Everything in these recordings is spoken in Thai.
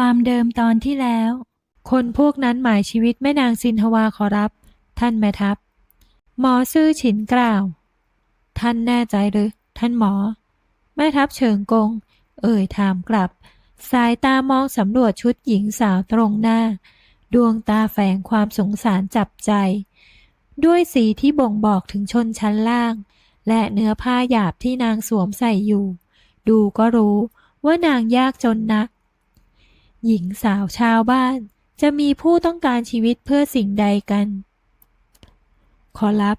ความเดิมตอนที่แล้ว คนพวกนั้นหมายชีวิตแม่นางซินทวาขอรับ ท่านแม่ทัพ หมอซื่อฉินกล่าว ท่านแน่ใจหรือ ท่านหมอ แม่ทัพเฉิงกง เอ่ยถามกลับ สายตามองสำรวจชุดหญิงสาวตรงหน้า ดวงตาแฝงความสงสารจับใจ ด้วยสีที่บ่งบอกถึงชนชั้นล่าง และเนื้อผ้าหยาบที่นางสวมใส่อยู่ ดูก็รู้ว่านางยากจนนัก หญิงสาวชาวบ้าน จะมีผู้ต้องการชีวิตเพื่อสิ่งใดกัน ขอรับ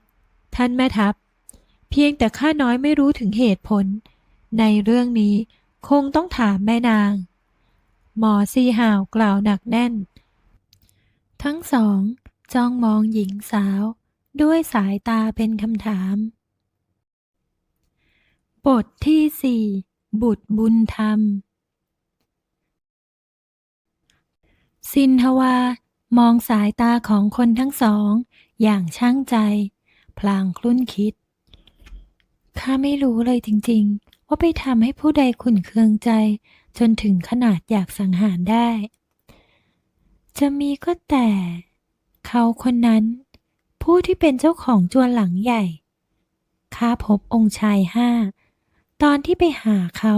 ท่านแม่ทัพ เพียงแต่ข้าน้อยไม่รู้ถึงเหตุผล ในเรื่องนี้คงต้องถามแม่นาง หมอซีห่าวกล่าวหนักแน่น ทั้งสองจ้องมองหญิงสาวด้วยสายตาเป็นคำถาม บทที่สี่บุตรบุญธรรม สินทวามองสายตาของคนทั้งสอง อย่างช่างใจ พลางคลุ่นคิด ข้าไม่รู้เลยจริง ๆ ว่าไปทำให้ผู้ใดขุ่นเคืองใจ จนถึงขนาดอยากสังหารได้ จะมีก็แต่ เขาคนนั้น ผู้ที่เป็นเจ้าของจวนหลังใหญ่ ข้าพบองค์ชายห้า ตอนที่ไปหาเขา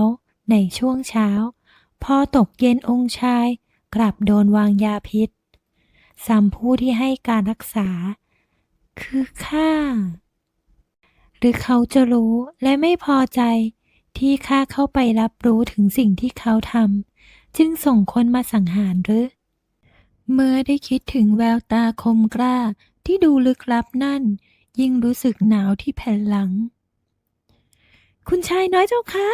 ในช่วงเช้า พอตกเย็นองค์ชาย กลับโดนวางยาพิษซ้ำผู้ที่ให้การรักษา คือข้า หรือเขาจะรู้และไม่พอใจที่ข้าเข้าไปรับรู้ถึงสิ่งที่เขาทำจึงส่งคนมาสังหารหรือ เมื่อได้คิดถึงแววตาคมกล้าที่ดูลึกลับนั่น ยิ่งรู้สึกหนาวที่แผ่นหลัง คุณชายน้อยเจ้าคะ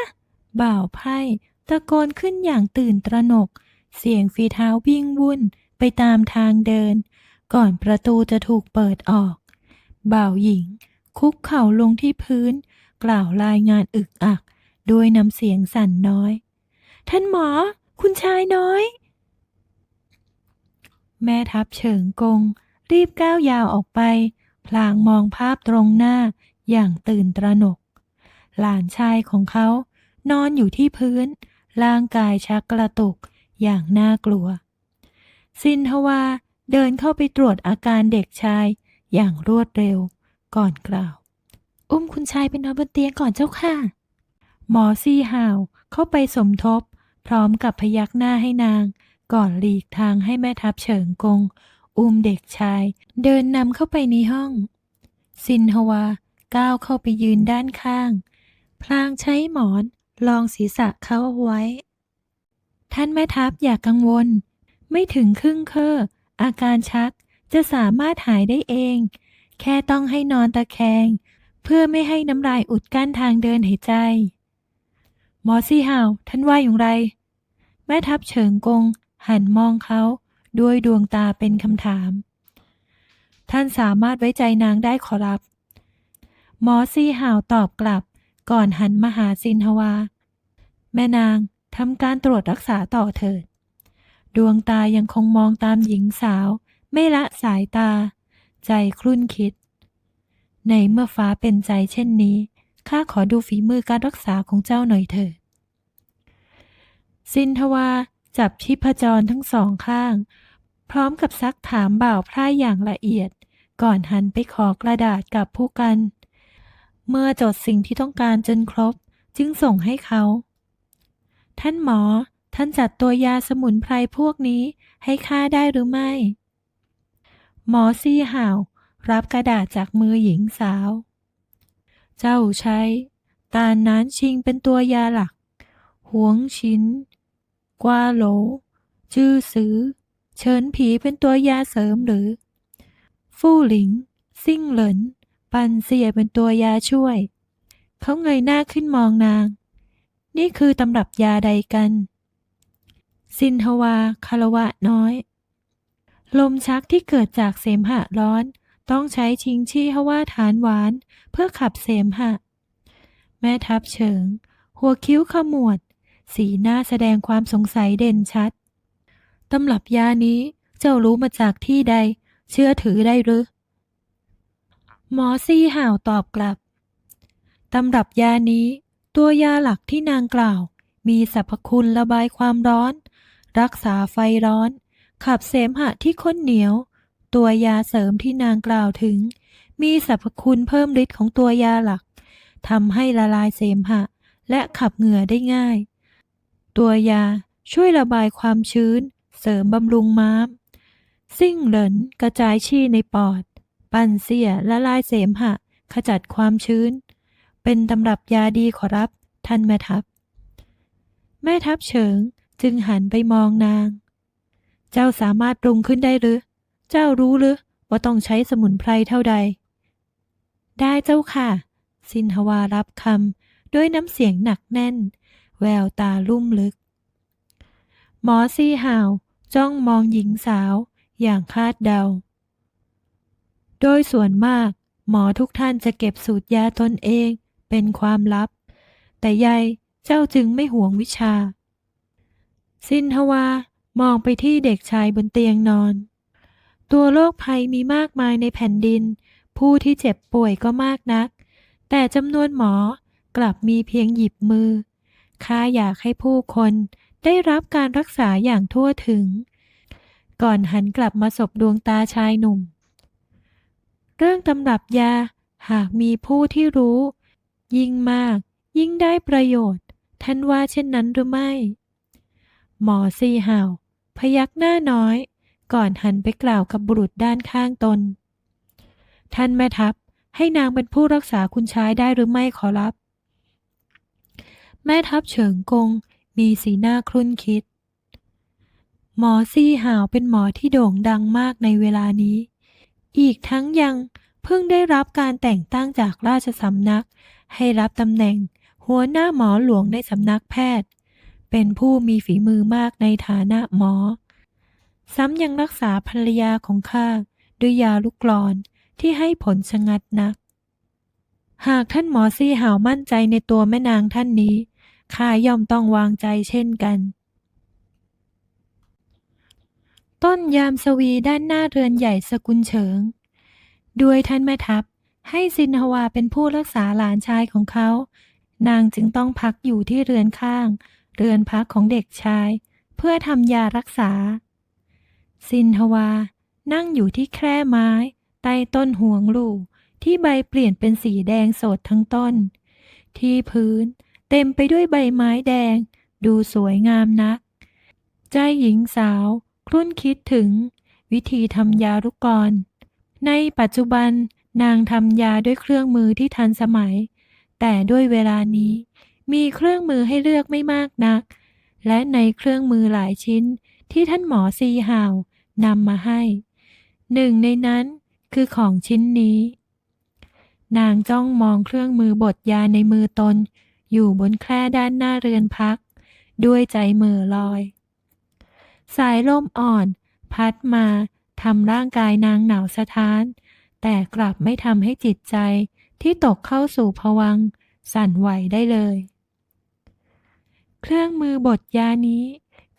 บ่าวไพ่ตะโกนขึ้นอย่างตื่นตระหนก เสียงฝีเท้าวิ่งวุ่นไปตามทางเดิน ก่อนประตูจะถูกเปิดออก บ่าวหญิง คุกเข่าลงที่พื้น กล่าวรายงานอึกอัก ด้วยน้ำเสียงสั่นน้อย ท่านหมอ คุณชายน้อย แม่ทัพเฉิงกง รีบก้าวยาวออกไป พลางมองภาพตรงหน้าอย่างตื่นตระหนก หลานชายของเขานอนอยู่ที่พื้น ร่างกายชักกระตุก อย่างน่ากลัวสินทวาเดินเข้าไปตรวจอาการเด็กชายอย่างรวดเร็วก่อนกล่าว อุ้มคุณชายไปนอนบนเตียงก่อนเจ้าค่ะ หมอซี่ห่าวเข้าไปสมทบ พร้อมกับพยักหน้าให้นาง ก่อนหลีกทางให้แม่ทัพเฉิงกง อุ้มเด็กชาย เดินนำเข้าไปในห้องสินทวาก้าวเข้าไปยืนด้านข้าง พลางใช้หมอนรองศีรษะเขาเอาไว้ ท่านแม่ทัพอย่ากกังวล ไม่ถึงครึ่งเคออาการชักจะสามารถหายได้เอง แค่ต้องให้นอนตะแคง เพื่อไม่ให้น้ำลายอุดกั้นทางเดินหายใจ หมอซี่ห่าวท่านว่าอย่างไร แม่ทัพเฉิงกง หันมองเขาด้วยดวงตาเป็นคำถาม ท่านสามารถไว้ใจนางได้ขอรับ หมอซี่ห่าวตอบกลับ ก่อนหันมาหาซินฮวา แม่นาง ทำการตรวจรักษาต่อเถิด ดวงตายังคงมองตามหญิงสาว ไม่ละสายตา ใจครุ่นคิด ในเมื่อฟ้าเป็นใจเช่นนี้ ข้าขอดูฝีมือการรักษาของเจ้าหน่อยเถิด สินทวาจับชีพจรทั้งสองข้าง พร้อมกับซักถามบ่าวพร่ายอย่างละเอียด ก่อนหันไปขอกระดาษกับผู้กัน เมื่อจดสิ่งที่ต้องการจนครบ จึงส่งให้เขา ท่านหมอ ท่านจัดตัวยาสมุนไพรพวกนี้ให้ข้าได้หรือไม่ หมอซี่ห่าว รับกระดาษจากมือหญิงสาว เจ้าใช้ ตาลน้านชิงเป็นตัวยาหลัก หวงชินกวาโหล จื้อซื้อเฉินผีเป็นตัวยาเสริมหรือ ฟู่หลิง ซิ่งเหลิน ปันเสียเป็นตัวยาช่วย เขาเงยหน้าขึ้นมองนาง นี่คือตำรับยาใดกัน สินทวาคารวะน้อย ลมชักที่เกิดจากเสมหะร้อน ต้องใช้ชิงชี่ฮว่าฐานหวาน เพื่อขับเสมหะ แม่ทัพเฉิง หัวคิ้วขมวด สีหน้าแสดงความสงสัยเด่นชัด ตำรับยานี้เจ้ารู้มาจากที่ใด เชื่อถือได้หรือ หมอซีห่าวตอบกลับ ตำรับยานี้ ตัวยาหลักที่นางกล่าว มีสรรพคุณระบายความร้อน รักษาไฟร้อน ขับเสมหะที่ข้นเหนียว ตัวยาเสริมที่นางกล่าวถึง มีสรรพคุณเพิ่มฤทธิ์ของตัวยาหลักทำให้ละลายเสมหะ และขับเหงื่อได้ง่าย ตัวยาช่วยระบายความชื้น เสริมบำรุงม้าม ซิ่งเหลินกระจายชี่ในปอด ปั่นเสียละลายเสมหะ ขจัดความชื้น เป็นตำรับยาดีขอรับ ท่านแม่ทัพ แม่ทัพเฉิงจึงหันไปมองนาง เจ้าสามารถปรุงขึ้นได้หรือ เจ้ารู้หรือว่าต้องใช้สมุนไพรเท่าใด ได้เจ้าค่ะ สินหวารับคำด้วยน้ำเสียงหนักแน่น แววตาลุ่มลึก หมอซี่หาวจ้องมองหญิงสาวอย่างคาดเดา โดยส่วนมาก หมอทุกท่านจะเก็บสูตรยาตนเอง เป็นความลับ แต่ยายเจ้าจึงไม่ห่วงวิชา สินทวามองไปที่เด็กชายบนเตียงนอน ตัวโรคภัยมีมากมายในแผ่นดิน ผู้ที่เจ็บป่วยก็มากนัก แต่จำนวนหมอกลับมีเพียงหยิบมือ ข้าอยากให้ผู้คนได้รับการรักษาอย่างทั่วถึง ก่อนหันกลับมาสบดวงตาชายหนุ่ม เรื่องตำรับยาหากมีผู้ที่รู้ ยิ่งมาก ยิ่งได้ประโยชน์ ท่านว่าเช่นนั้นหรือไม่ หมอซีห่าวพยักหน้าน้อย ก่อนหันไปกล่าวกับบุรุษด้านข้างตน ท่านแม่ทัพให้นางเป็นผู้รักษาคุณชายได้หรือไม่ขอรับ แม่ทัพเฉิงกงมีสีหน้าครุ่นคิด หมอซี่หาวเป็นหมอที่โด่งดังมากในเวลานี้ อีกทั้งยังเพิ่งได้รับการแต่งตั้งจากราชสำนัก ให้รับตำแหน่ง หัวหน้าหมอหลวงในสำนักแพทย์ เป็นผู้มีฝีมือมากในฐานะหมอ ซ้ำยังรักษาภรรยาของข้าด้วยยาลูกกรอนที่ให้ผลชะงัดนัก หากท่านหมอซี่หาวมั่นใจในตัวแม่นางท่านนี้ข้าย่อมต้องวางใจเช่นกัน ต้นยามสวีด้านหน้าเรือนใหญ่สกุลเฉิง ด้วยท่านแม่ทัพ ให้ซินฮวาเป็นผู้รักษาหลานชายของเขา นางจึงต้องพักอยู่ที่เรือนข้าง เรือนพักของเด็กชาย เพื่อทำยารักษา ซินฮวา นั่งอยู่ที่แคร่ไม้ ใต้ต้นห่วงลูกที่ใบเปลี่ยนเป็นสีแดงสดทั้งต้น ที่พื้นเต็มไปด้วยใบไม้แดง ดูสวยงามนัก ใจหญิงสาว ครุ่นคิดถึง วิธีทำยาลูกกร ในปัจจุบัน นางทำยาด้วยเครื่องมือที่ทันสมัย แต่ด้วยเวลานี้ มีเครื่องมือให้เลือกไม่มากนัก และในเครื่องมือหลายชิ้นที่ท่านหมอซีหาวนำมาให้ หนึ่งในนั้นคือของชิ้นนี้ นางจ้องมองเครื่องมือบดยาในมือตน อยู่บนแคร่ด้านหน้าเรือนพัก ด้วยใจเหม่อลอย สายลมอ่อน พัดมาทำร่างกายนางหนาวสะท้าน แต่กลับไม่ทำให้จิตใจที่ตกเข้าสู่ภวังสั่นไหวได้เลย เครื่องมือบดยานี้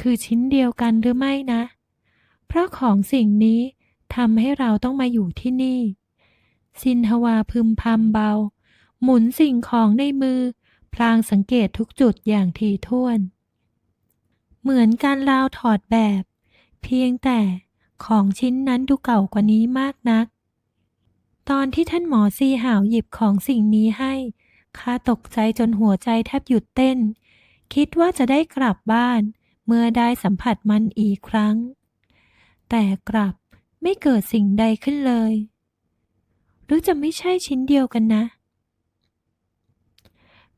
คือชิ้นเดียวกันหรือไม่นะ เพราะของสิ่งนี้ทำให้เราต้องมาอยู่ที่นี่ สินทวาพึมพำเบา หมุนสิ่งของในมือ พลางสังเกตทุกจุดอย่างถี่ถ้วน เหมือนการลาวถอดแบบ เพียงแต่ของชิ้นนั้นดูเก่ากว่านี้มากนัก ตอนที่ท่านหมอซีหาวหยิบของสิ่งนี้ให้ข้าตกใจจนหัวใจแทบหยุดเต้น คิดว่าจะได้กลับบ้าน เมื่อได้สัมผัสมันอีกครั้ง แต่กลับไม่เกิดสิ่งใดขึ้นเลย หรือจะไม่ใช่ชิ้นเดียวกันนะ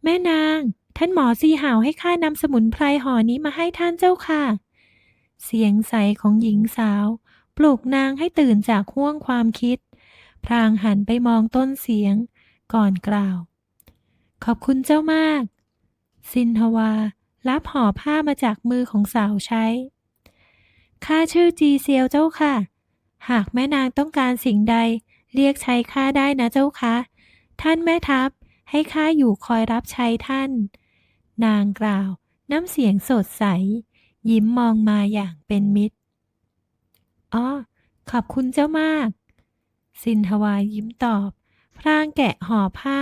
แม่นาง ท่านหมอซีหาวให้ข้านำสมุนไพรห่อนี้มาให้ท่านเจ้าค่ะ เสียงใสของหญิงสาว ปลุกนางให้ตื่นจากห่วงความคิด พรางหันไปมองต้นเสียง ก่อนกล่าว ขอบคุณเจ้ามากสินทวารับห่อผ้ามาจากมือของสาวใช้ ข้าชื่อจีเซียวเจ้าค่ะ หากแม่นางต้องการสิ่งใด เรียกใช้ข้าได้นะเจ้าคะ ท่านแม่ทัพให้ข้าอยู่คอยรับใช้ท่าน นางกล่าว น้ำเสียงสดใส ยิ้มมองมาอย่างเป็นมิตร อ๋อ ขอบคุณเจ้ามาก สินทวายิ้มตอบ พรางแกะห่อผ้า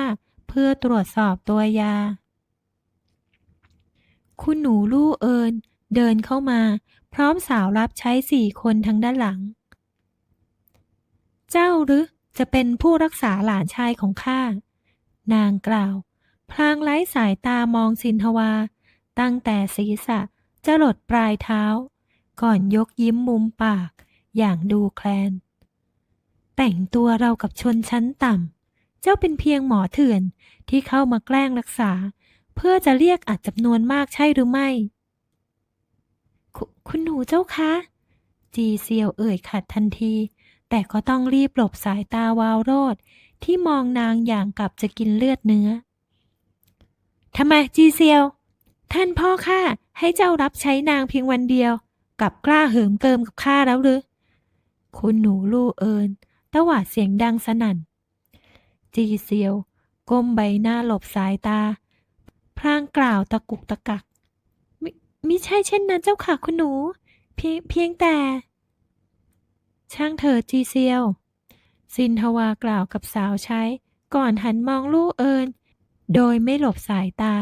เพื่อตรวจสอบตัวยา คุณหนูลู่เอิญเดินเข้ามา พร้อมสาวรับใช้สี่คนทางด้านหลัง เจ้าหรือจะเป็นผู้รักษาหลานชายของข้า นางกล่าว พลางไร้สายตามองสินทวา ตั้งแต่ศีรษะจะหลดปลายเท้า ก่อนยกยิ้มมุมปาก อย่างดูแคลน แต่งตัวเรากับชนชั้นต่ำ เจ้าเป็นเพียงหมอเถื่อนที่เข้ามาแกล้งรักษา เพื่อจะเรียกอัดจำนวนมากใช่หรือไม่คุคุณหนูเจ้าคะ จีเซียวเอ่ยขัดทันที แต่ก็ต้องรีบหลบสายตาวาวโรดที่มองนางอย่างกับจะกินเลือดเนื้อ ทำไมจีเซียว ท่านพ่อข้าให้เจ้ารับใช้นางเพียงวันเดียว กับกล้าเหิมเกิมกับข้าแล้วหรือ คุณหนูลู่เอิญ ตวาดเสียงดังสนั่น จีเซียว ก้มใบหน้าหลบสายตาพลางกล่าวตะกุกตะกักมิมิใช่เช่นนั้นเจ้าค่ะคุณหนู เพียงเพียงแต่ ช่างเถิดจีเซียว ซินทวากล่าวกับสาวใช้ ก่อนหันมองลู่เอิญโดยไม่หลบสายตา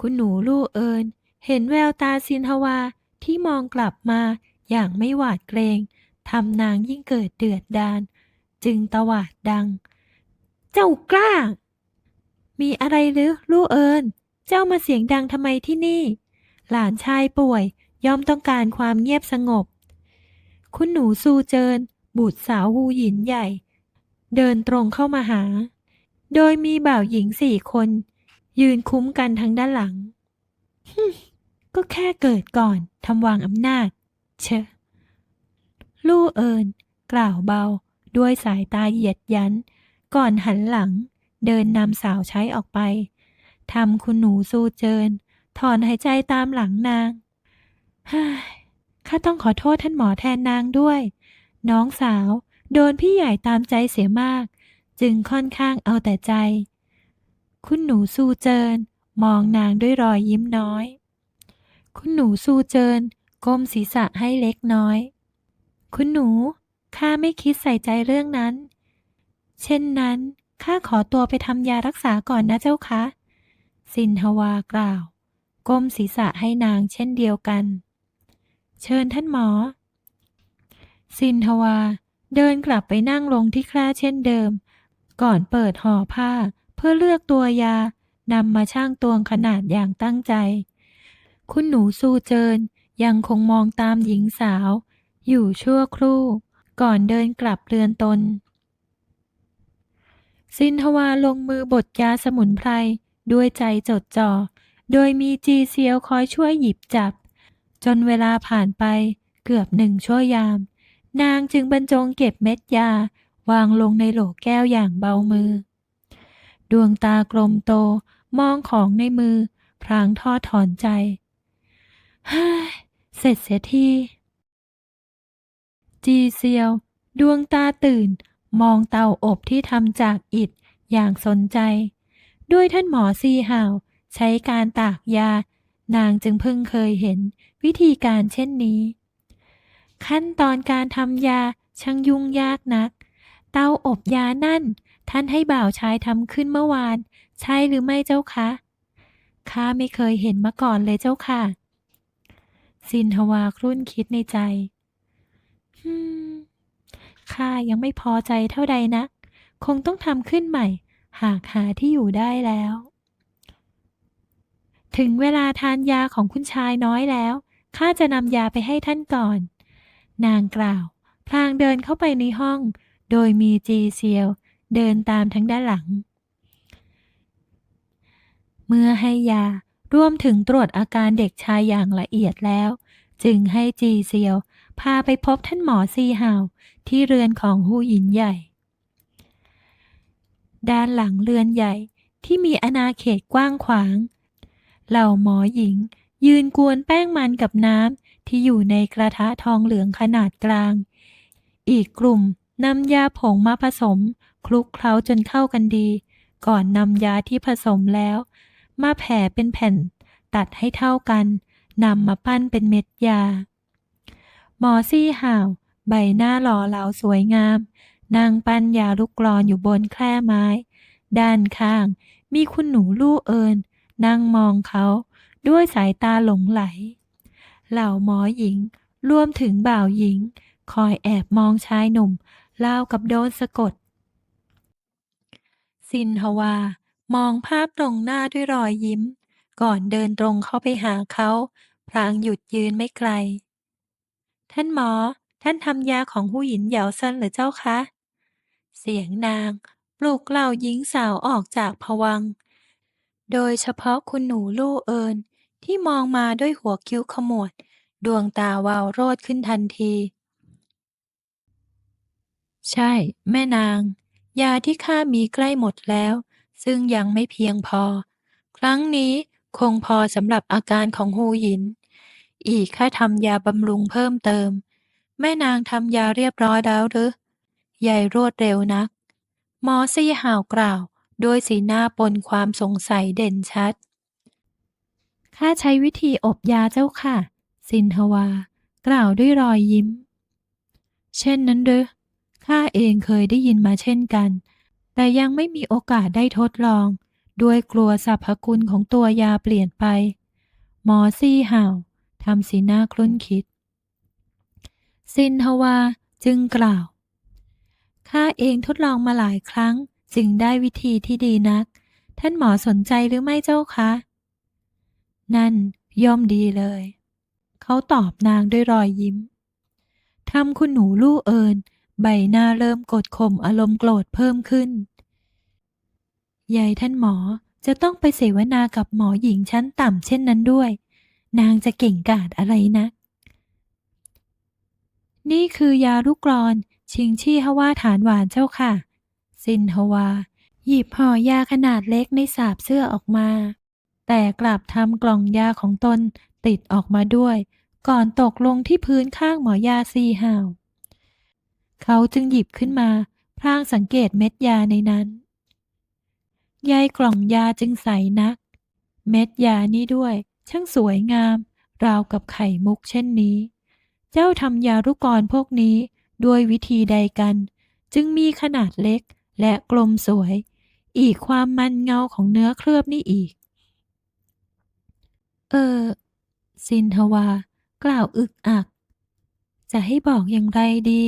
คุณหนูลู่เอิญเห็นแววตาซินทวาที่มองกลับมาอย่างไม่หวาดเกรง ทำนางยิ่งเกิดเดือดดาลจึงตวาดดัง เจ้ากล้า มีอะไรหรือลู่เอิญเจ้ามาเสียงดังทำไมที่นี่ หลานชายป่วยย่อมต้องการความเงียบสงบ คุณหนูซูเจิน บุตรสาวฮูหยินใหญ่ เดินตรงเข้ามาหา โดยมีบ่าวหญิงสี่คน ยืนคุ้มกันทางด้านหลัง ก็แค่เกิดก่อนทำวางอำนาจ เชอะ ลู่เอิญกล่าวเบา ด้วยสายตาเหยียดยัน ก่อนหันหลัง เดินนำสาวใช้ออกไปทำคุณหนูซูเจิน ถอนหายใจตามหลังนางฮ่าข้าต้องขอโทษท่านหมอแทนนางด้วย น้องสาวโดนพี่ใหญ่ตามใจเสียมาก จึงค่อนข้างเอาแต่ใจ คุณหนูซูเจิน มองนางด้วยรอยยิ้มน้อย คุณหนูซูเจินก้มศีรษะให้เล็กน้อย คุณหนู ข้าไม่คิดใส่ใจเรื่องนั้น เช่นนั้น ข้าขอตัวไปทำยารักษาก่อนนะเจ้าคะ สินทวากล่าว ก้มศีรษะให้นางเช่นเดียวกัน เชิญท่านหมอ สินทวาเดินกลับไปนั่งลงที่แคร่เช่นเดิม ก่อนเปิดห่อผ้า เพื่อเลือกตัวยานำมาช่างตวงขนาดอย่างตั้งใจ คุณหนูสู้เจินยังคงมองตามหญิงสาว อยู่ชั่วครู่ ก่อนเดินกลับเรือนตน สินทวาลงมือบดยาสมุนไพร ด้วยใจจดจ่อ โดยมีจีเซียวคอยช่วยหยิบจับ จนเวลาผ่านไปเกือบหนึ่งชั่วยาม นางจึงบรรจงเก็บเม็ดยา วางลงในโหลแก้วอย่างเบามือ ดวงตากลมโตมองของในมือ พรางทอดถอนใจเฮ่เสร็จเสียที จีเซียว ดวงตาตื่น มองเตาอบที่ทำจากอิฐอย่างสนใจ ด้วยท่านหมอซีห่าว ใช้การตากยา นางจึงเพิ่งเคยเห็นวิธีการเช่นนี้ ขั้นตอนการทำยาช่างยุ่งยากนัก เตาอบยานั่น ท่านให้บ่าวชายทำขึ้นเมื่อวาน ใช่หรือไม่เจ้าคะข้าไม่เคยเห็นมาก่อนเลยเจ้าค่ะ สินทวาครุ่นคิดในใจ ฮึมข้ายังไม่พอใจเท่าใดนัก คงต้องทำขึ้นใหม่ หากหาที่อยู่ได้แล้ว ถึงเวลาทานยาของคุณชายน้อยแล้ว ข้าจะนำยาไปให้ท่านก่อน นางกล่าว พลางเดินเข้าไปในห้อง โดยมีจีเซียวเดินตามทั้งด้านหลัง เมื่อให้ยา รวมถึงตรวจอาการเด็กชายอย่างละเอียดแล้ว จึงให้จีเซียว พาไปพบท่านหมอซีฮาวที่เรือนของฮูหยินใหญ่ ด้านหลังเรือนใหญ่ที่มีอาณาเขตกว้างขวาง เหล่าหมอหญิง ยืนกวนแป้งมันกับน้ำที่อยู่ในกระทะทองเหลืองขนาดกลาง อีกกลุ่มนำยาผงมาผสม คลุกเคล้าจนเข้ากันดี ก่อนนำยาที่ผสมแล้ว มาแผ่เป็นแผ่น ตัดให้เท่ากันนำมาปั้นเป็นเม็ดยา หมอซี่ห่าว ใบหน้าหล่อเหลาสวยงามนางปั้นยาลูกกรอนอยู่บนแคร่ไม้ ด้านข้าง มีคุณหนูลู่เอิญนั่งมองเขาด้วยสายตาหลงไหล เหล่าหมอหญิงรวมถึงบ่าวหญิง คอยแอบมองชายหนุ่มรากับโดนสะกด ซินฮวา มองภาพตรงหน้าด้วยรอยยิ้ม ก่อนเดินตรงเข้าไปหาเขา พลางหยุดยืนไม่ไกล ท่านหมอ ท่านทำยาของผู้หญิงเหยาเซินหรือเจ้าคะ เสียงนางปลุกเหล่าหญิงสาวออกจากภวัง โดยเฉพาะคุณหนูลู่เอิญที่มองมาด้วยหัวคิ้วขมวด ดวงตาวาวโรดขึ้นทันที ใช่ แม่นาง ยาที่ข้ามีใกล้หมดแล้ว ซึ่งยังไม่เพียงพอ ครั้งนี้คงพอสำหรับอาการของฮูหยิน อีกข้าทำยาบำรุงเพิ่มเติม แม่นางทำยาเรียบร้อยแล้วหรือใหญ่รวดเร็วนัก หมอซี่ห่าวกล่าวด้วยสีหน้าปนความสงสัยเด่นชัด ข้าใช้วิธีอบยาเจ้าค่ะ สินทวา กล่าวด้วยรอยยิ้ม เช่นนั้นเด้อข้าเองเคยได้ยินมาเช่นกัน แต่ยังไม่มีโอกาสได้ทดลอง ด้วยกลัวสรรพคุณของตัวยาเปลี่ยนไป หมอซี่ห่าว ทำสีหน้าคลุ้นคิด สินทวาจึงกล่าว ข้าเองทดลองมาหลายครั้ง จึงได้วิธีที่ดีนัก ท่านหมอสนใจหรือไม่เจ้าคะ นั่นย่อมดีเลย เขาตอบนางด้วยรอยยิ้มทำคุณหนูลู่เอิญใบหน้าเริ่มกดข่มอารมณ์โกรธเพิ่มขึ้น ยายท่านหมอจะต้องไปเสวนากับหมอหญิงชั้นต่ำเช่นนั้นด้วย นางจะเก่งกาจอะไรนะนี่คือยาลูกกรอน ชิงชี่ฮวาฐานหวานเจ้าค่ะ สินฮวา หยิบห่อยาขนาดเล็กในสาบเสื้อออกมา แต่กลับทำกล่องยาของตนติดออกมาด้วย ก่อนตกลงที่พื้นข้างหมอยาซีหาวเขาจึงหยิบขึ้นมาพลางสังเกตเม็ดยาในนั้นใยกล่องยาจึงใสนัก เม็ดยานี้ด้วย ช่างสวยงาม ราวกับไข่มุกเช่นนี้ เจ้าทำยาลูกกรพวกนี้ด้วยวิธีใดกัน จึงมีขนาดเล็กและกลมสวย อีกความมันเงาของเนื้อเคลือบนี่อีก เออซินทวา กล่าวอึกอัก จะให้บอกอย่างไรดี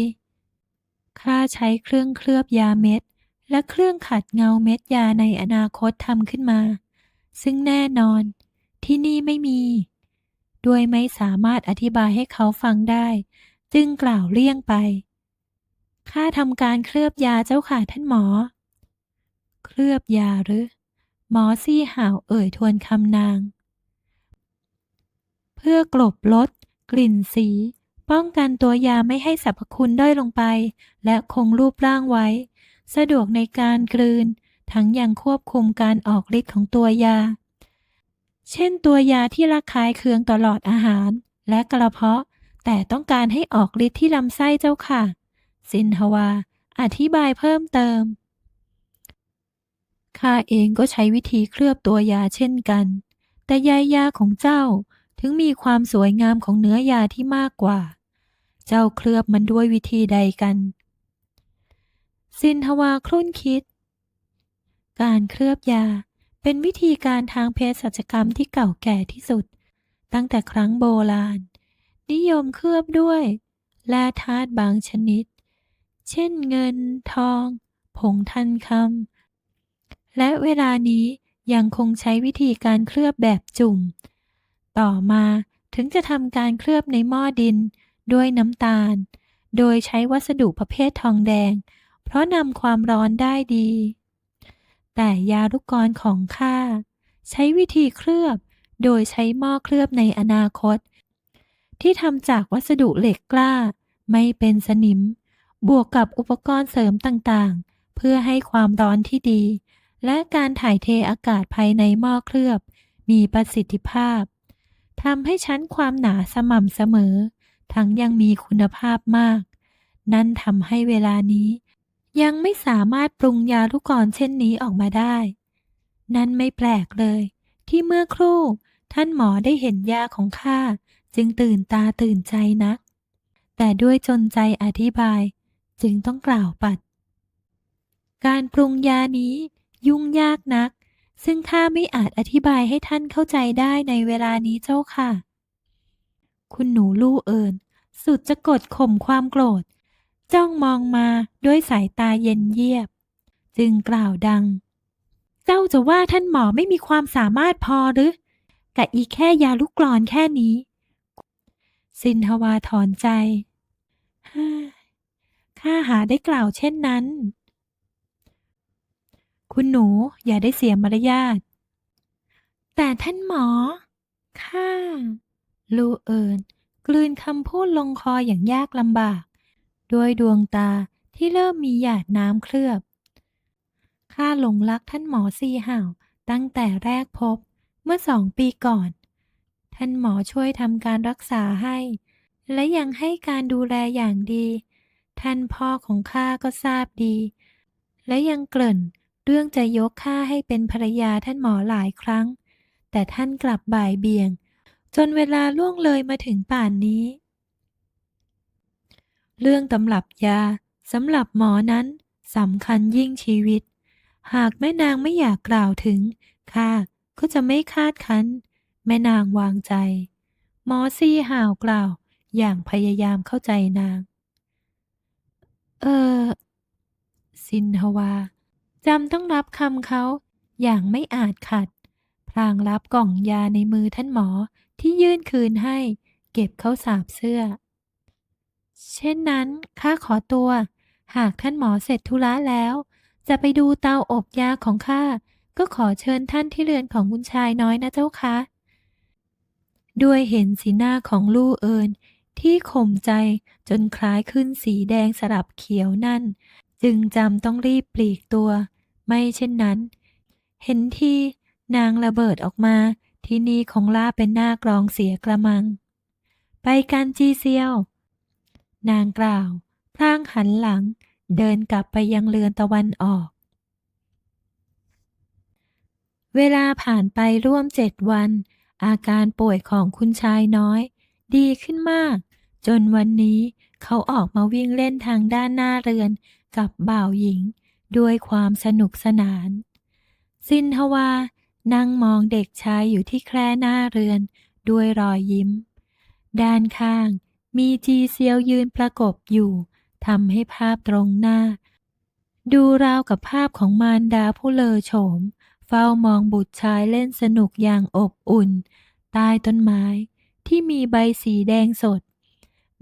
ข้าใช้เครื่องเคลือบยาเม็ด และเครื่องขัดเงาเม็ดยาในอนาคตทำขึ้นมา ซึ่งแน่นอน ที่นี่ไม่มีด้วยไม่สามารถอธิบายให้เขาฟังได้ จึงกล่าวเลี่ยงไป ข้าทำการเคลือบยาเจ้าค่ะท่านหมอ เคลือบยาหรือ หมอซี่ห่าวเอ่ยทวนคำนาง เพื่อกลบลด กลิ่นสี ป้องกันตัวยาไม่ให้สรรพคุณด้อยลงไป และคงรูปร่างไว้ สะดวกในการกลืน ทั้งยังควบคุมการออกฤทธิ์ของตัวยา เช่นตัวยาที่ระคายเคืองตลอดอาหาร และกระเพาะ แต่ต้องการให้ออกฤทธิ์ที่ลำไส้เจ้าค่ะสินฮวา อธิบายเพิ่มเติม ข้าเองก็ใช้วิธีเคลือบตัวยาเช่นกัน แต่ใยยาของเจ้าถึงมีความสวยงามของเนื้อยาที่มากกว่า เจ้าเคลือบมันด้วยวิธีใดกันสินทวาครุ่นคิด การเคลือบยา เป็นวิธีการทางเภสัชกรรมที่เก่าแก่ที่สุด ตั้งแต่ครั้งโบราณ นิยมเคลือบด้วยแร่ธาตุบางชนิด เช่นเงิน ทอง ผงทันคำและเวลานี้ยังคงใช้วิธีการเคลือบแบบจุ่ม ต่อมาถึงจะทำการเคลือบในหม้อดินด้วยน้ำตาล โดยใช้วัสดุประเภททองแดง เพราะนำความร้อนได้ดี แต่ยาลูกกรของข้าใช้วิธีเคลือบ โดยใช้หม้อเคลือบในอนาคต ที่ทำจากวัสดุเหล็กกล้า ไม่เป็นสนิม บวกกับอุปกรณ์เสริมต่างๆ เพื่อให้ความร้อนที่ดี และการถ่ายเทอากาศภายในหม้อเคลือบ มีประสิทธิภาพทำให้ชั้นความหนาสม่ำเสมอ ทั้งยังมีคุณภาพมาก นั่นทำให้เวลานี้ ยังไม่สามารถปรุงยาลูกกรเช่นนี้ออกมาได้ นั่นไม่แปลกเลย ที่เมื่อครู่ ท่านหมอได้เห็นยาของข้าจึงตื่นตาตื่นใจนัก แต่ด้วยจนใจอธิบาย จึงต้องกล่าวปัด การปรุงยานี้ยุ่งยากนัก ซึ่งข้าไม่อาจอธิบายให้ท่านเข้าใจได้ในเวลานี้เจ้าค่ะ คุณหนูลู่เอิญสุดจะกดข่มความโกรธ จ้องมองมาด้วยสายตาเย็นเยียบ จึงกล่าวดัง เจ้าจะว่าท่านหมอไม่มีความสามารถพอหรือกับอีแค่ยาลูกกรอนแค่นี้ สินทวาถอนใจข้าหาได้กล่าวเช่นนั้น คุณหนูอย่าได้เสียมารยาท แต่ท่านหมอ ข้า ลูเอิญกลืนคำพูดลงคออย่างยากลำบาก ด้วยดวงตาที่เริ่มมีหยาดน้ำเคลือบ ข้าหลงรักท่านหมอซีห่าวตั้งแต่แรกพบเมื่อสองปีก่อน ท่านหมอช่วยทำการรักษาให้ และยังให้การดูแลอย่างดี ท่านพ่อของข้าก็ทราบดี และยังเกริ่นเรื่องจะยกข้าให้เป็นภรรยาท่านหมอหลายครั้ง แต่ท่านกลับบ่ายเบี่ยง จนเวลาล่วงเลยมาถึงป่านนี้ เรื่องตำรับยาสำหรับหมอนั้นสำคัญยิ่งชีวิต หากแม่นางไม่อยากกล่าวถึงข้าก็จะไม่คาดคั้น แม่นางวางใจ หมอซีห่าวกล่าว อย่างพยายามเข้าใจนาง เออสินทวาจำต้องรับคำเขาอย่างไม่อาจขัด พลางรับกล่องยาในมือท่านหมอที่ยื่นคืนให้ เก็บเข้าสาบเสื้อ เช่นนั้นข้าขอตัว หากท่านหมอเสร็จธุระแล้ว จะไปดูเตาอบยาของข้า ก็ขอเชิญท่านที่เรือนของคุณชายน้อยนะเจ้าคะด้วยเห็นสีหน้าของลู่เอิญที่ข่มใจจนคล้ายขึ้นสีแดงสลับเขียวนั่น จึงจำต้องรีบปลีกตัว ไม่เช่นนั้น เห็นทีนางระเบิดออกมาที่นี่ของล่าเป็นหน้ากรองเสียกระมัง ไปกันจีเซียว นางกล่าว พลางหันหลัง เดินกลับไปยังเรือนตะวันออก เวลาผ่านไปร่วมเจ็ดวัน อาการป่วยของคุณชายน้อย ดีขึ้นมาก จนวันนี้เขาออกมาวิ่งเล่นทางด้านหน้าเรือนกับบ่าวหญิง ด้วยความสนุกสนาน สินทวา นั่งมองเด็กชายอยู่ที่แคร่หน้าเรือน ด้วยรอยยิ้ม ด้านข้าง มีจีเซียวยืนประกบอยู่ทำให้ภาพตรงหน้า ดูราวกับภาพของมารดาผู้เลอโฉม เฝ้ามองบุตรชายเล่นสนุกอย่างอบอุ่น ใต้ต้นไม้ที่มีใบสีแดงสด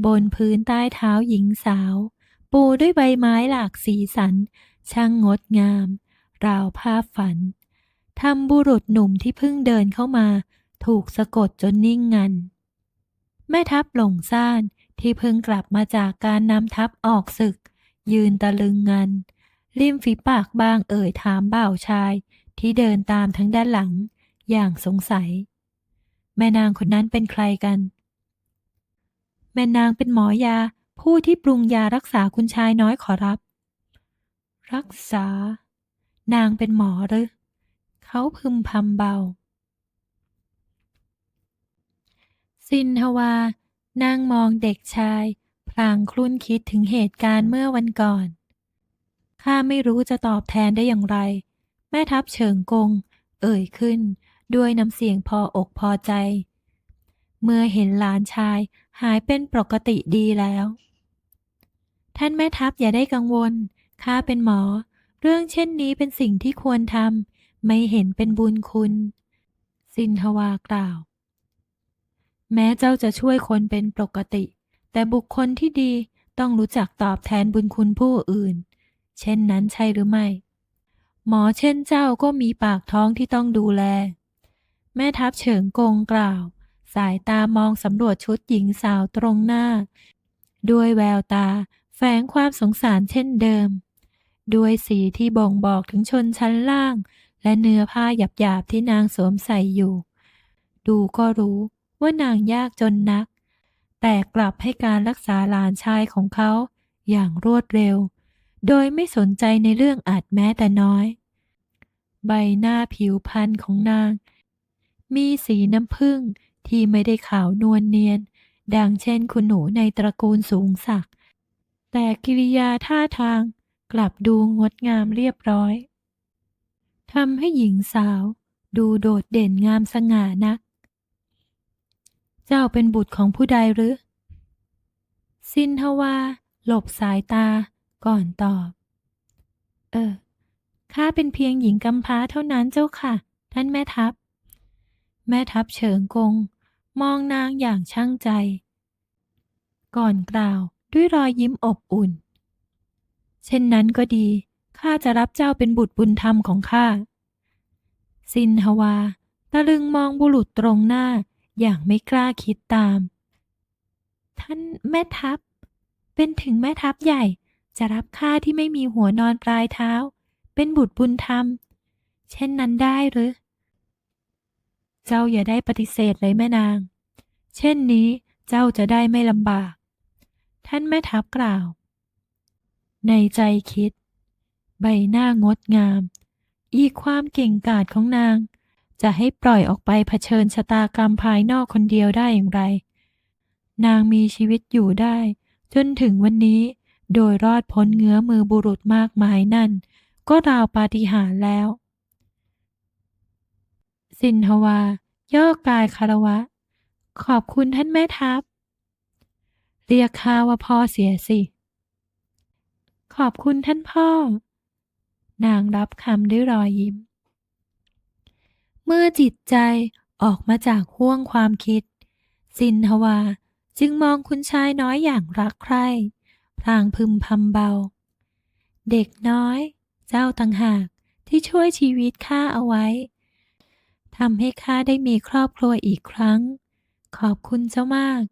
บนพื้นใต้เท้าหญิงสาว ปูด้วยใบไม้หลากสีสัน ช่างงดงาม ราวภาพฝันทำบุรุษหนุ่มที่เพิ่งเดินเข้ามา ถูกสะกดจนนิ่งงัน แม่ทัพหลงซ่านที่เพิ่งกลับมาจากการนำทัพออกศึก ยืนตะลึงงัน ริมฝีปากบางเอ่ยถามบ่าวชาย ที่เดินตามทั้งด้านหลัง อย่างสงสัย แม่นางคนนั้นเป็นใครกัน แม่นางเป็นหมอยาผู้ที่ปรุงยารักษาคุณชายน้อยขอรับ รักษา นางเป็นหมอหรือ เขาพึมพำเบา สินทวา นั่งมองเด็กชาย พลางคลุ่นคิดถึงเหตุการณ์เมื่อวันก่อน ข้าไม่รู้จะตอบแทนได้อย่างไร แม่ทัพเฉิงกง เอ่ยขึ้น ด้วยน้ำเสียงพออกพอใจ เมื่อเห็นหลานชายหายเป็นปกติดีแล้ว ท่านแม่ทัพอย่าได้กังวล ข้าเป็นหมอ เรื่องเช่นนี้เป็นสิ่งที่ควรทำ ไม่เห็นเป็นบุญคุณ สินทวากล่าว แม้เจ้าจะช่วยคนเป็นปกติ แต่บุคคลที่ดีต้องรู้จักตอบแทนบุญคุณผู้อื่น เช่นนั้นใช่หรือไม่ หมอเช่นเจ้าก็มีปากท้องที่ต้องดูแล แม่ทัพเฉิงกงกล่าว สายตามองสำรวจชุดหญิงสาวตรงหน้า ด้วยแววตาแฝงความสงสารเช่นเดิม ด้วยสีที่บ่งบอกถึงชนชั้นล่าง และเนื้อผ้าหยาบๆที่นางสวมใส่อยู่ ดูก็รู้ ว่านางยากจนนัก แต่กลับให้การรักษาหลานชายของเขาอย่างรวดเร็ว โดยไม่สนใจในเรื่องอาจแม้แต่น้อย ใบหน้าผิวพรรณของนาง มีสีน้ำผึ้งที่ไม่ได้ขาวนวลเนียน ดังเช่นคุณหนูในตระกูลสูงศักดิ์แต่กิริยาท่าทางกลับดูงดงามเรียบร้อยทำให้หญิงสาวดูโดดเด่นงามสง่านัก เจ้าเป็นบุตรของผู้ใดหรือ สินทวาหลบสายตาก่อนตอบ เออ ข้าเป็นเพียงหญิงกำพร้าเท่านั้นเจ้าค่ะ ท่านแม่ทัพ แม่ทัพเฉิงกง มองนางอย่างช่างใจ ก่อนกล่าวด้วยรอยยิ้มอบอุ่น เช่นนั้นก็ดี ข้าจะรับเจ้าเป็นบุตรบุญธรรมของข้า สินฮวาตะลึงมองบุรุษตรงหน้า อย่างไม่กล้าคิดตาม ท่านแม่ทัพ เป็นถึงแม่ทัพใหญ่จะรับข้าที่ไม่มีหัวนอนปลายเท้า เป็นบุตรบุญธรรม เช่นนั้นได้หรือ เจ้าอย่าได้ปฏิเสธเลยแม่นาง เช่นนี้เจ้าจะได้ไม่ลำบาก ท่านแม่ทัพกล่าว ในใจคิด ใบหน้างดงาม อีความเก่งกาจของนาง จะให้ปล่อยออกไปเผชิญชะตากรรมภายนอกคนเดียวได้อย่างไร นางมีชีวิตอยู่ได้ จนถึงวันนี้ โดยรอดพ้นเงื้อมือบุรุษมากมายนั่น ก็ราวปาฏิหาริย์แล้ว สินทวา ย่อกายคารวะ ขอบคุณท่านแม่ทัพ เรียกข้าว่าพ่อเสียสิ ขอบคุณท่านพ่อ นางรับคำด้วยรอยยิ้ม เมื่อจิตใจออกมาจากห้วงความคิด สินทวาจึงมองคุณชายน้อยอย่างรักใคร่พลางพึมพำเบา เด็กน้อย เจ้าต่างหากที่ช่วยชีวิตข้าเอาไว้ทำให้ข้าได้มีครอบครัวอีกครั้ง ขอบคุณเจ้ามาก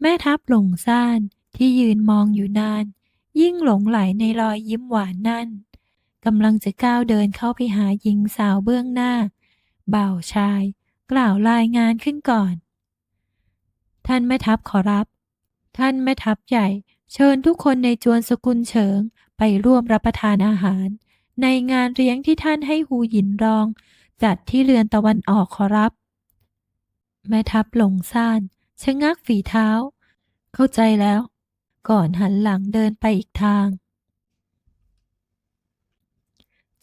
แม่ทัพหลงซ่านที่ยืนมองอยู่นาน ยิ่งหลงไหลในรอยยิ้มหวานนั่น กำลังจะก้าวเดินเข้าไปหาหญิงสาวเบื้องหน้า บ่าวชาย กล่าวรายงานขึ้นก่อน ท่านแม่ทัพขอรับ ท่านแม่ทัพใหญ่ เชิญทุกคนในจวนสกุลเฉิงไปร่วมรับประทานอาหาร ในงานเลี้ยงที่ท่านให้หูหยินรอง จัดที่เรือนตะวันออกขอรับ แม่ทัพหลงซ่านชะงักฝีเท้า เข้าใจแล้ว ก่อนหันหลังเดินไปอีกทาง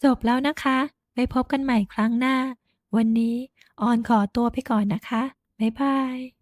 จบแล้วนะคะ ไปพบกันใหม่ครั้งหน้า วันนี้ออนขอตัวไปก่อนนะคะ บ๊ายบาย